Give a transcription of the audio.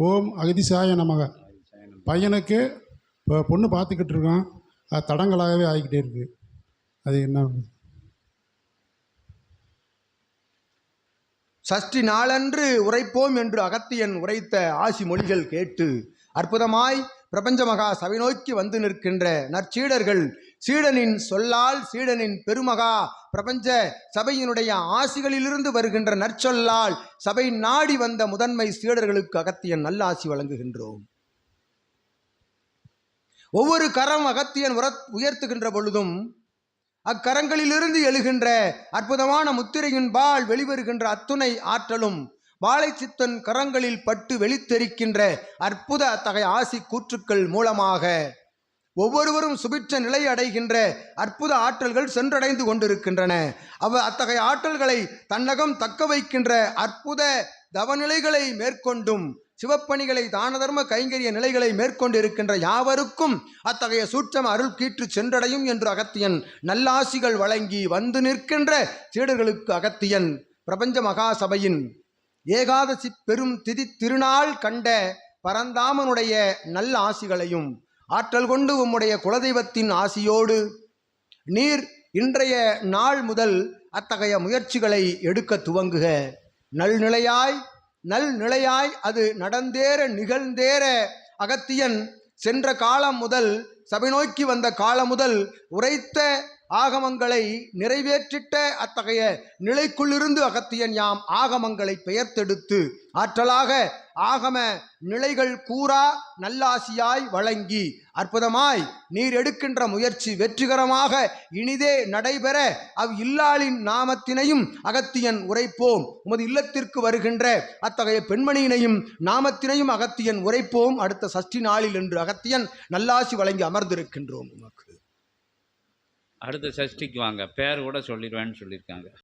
ஓம் அகதிசாய நமக. பையனுக்கு இப்போ பொண்ணு பார்த்துக்கிட்டு இருக்கான். அது தடங்களாகவே ஆகிக்கிட்டே இருக்கு. அது என்ன? சஷ்டி நாளன்று உரைப்போம் என்று அகத்தியன் உரைத்த ஆசி மொழிகள் கேட்டு அற்புதமாய் பிரபஞ்ச மகா சபை நோக்கி வந்து நிற்கின்ற நற்சீடர்கள் சீடனின் சொல்லால் சீடனின் பெருமகா. பிரபஞ்ச சபையினுடைய ஆசிகளிலிருந்து வருகின்ற நற்சொல்லால் சபை நாடி வந்த முதன்மை சீடர்களுக்கு அகத்தியன் நல்லாசி வழங்குகின்றோம். ஒவ்வொரு கரம் அகத்தியன் உர உயர்த்துகின்ற பொழுதும் அக்கரங்களிலிருந்து எழுகின்ற அற்புதமான முத்திரையின் பால் வெளிவருகின்ற அத்துணை ஆற்றலும் வாழைச்சித்தன் கரங்களில் பட்டு வெளித்தெரிக்கின்ற அற்புத அத்தகைய ஆசி கூற்றுக்கள் மூலமாக ஒவ்வொருவரும் சுபிட்ச நிலை அடைகின்ற அற்புத ஆற்றல்கள் சென்றடைந்து கொண்டிருக்கின்றன. அவ அத்தகைய ஆற்றல்களை தன்னகம் தக்க வைக்கின்ற அற்புத தவநிலைகளை மேற்கொண்டும் சிவப்பணிகளை தான தர்ம கைங்கரிய நிலைகளை மேற்கொண்டிருக்கின்ற யாவருக்கும் அத்தகைய சூட்சம் அருள் கீற்று சென்றடையும் என்று அகத்தியன் நல்லாசிகள் வழங்கி வந்து நிற்கின்ற சீடர்களுக்கு அகத்தியன் பிரபஞ்ச மகாசபையின் ஏகாதசி பெரும் திதி திருநாள் கண்ட பரந்தாமனுடைய நல்ல ஆசிகளையும் ஆற்றல் கொண்டு உம்முடைய குலதெய்வத்தின் ஆசியோடு நீர் இன்றைய நாள் முதல் அத்தகைய முயற்சிகளை எடுக்க துவங்குக. நல்நிலையாய் நல்நிலையாய் அது நடந்தேற நிகழ்ந்தேற அகத்தியன் சென்ற காலம் முதல் சபை நோக்கி வந்த காலம் முதல் உரைத்த ஆகமங்களை நிறைவேற்றிட்ட அத்தகைய நிலைக்குள்ளிருந்து அகத்தியன் யாம் ஆகமங்களை பெயர்த்தெடுத்து ஆற்றலாக ஆகம நிலைகள் கூறா நல்லாசியாய் வழங்கி அற்புதமாய் நீர் எடுக்கின்ற முயற்சி வெற்றிகரமாக இனிதே நடைபெற அவ் இல்லாளின் நாமத்தினையும் அகத்தியன் உரைப்போம். உமது இல்லத்திற்கு வருகின்ற அத்தகைய பெண்மணியினையும் நாமத்தினையும் அகத்தியன் உரைப்போம். அடுத்த சஷ்டி நாளில் என்று அகத்தியன் நல்லாசி வழங்கி அமர்ந்திருக்கின்றோம் உமக்கு. அடுத்த சஷ்டிக்கு வாங்க. பேர் கூட சொல்லிடுவேன்னு சொல்லியிருக்காங்க.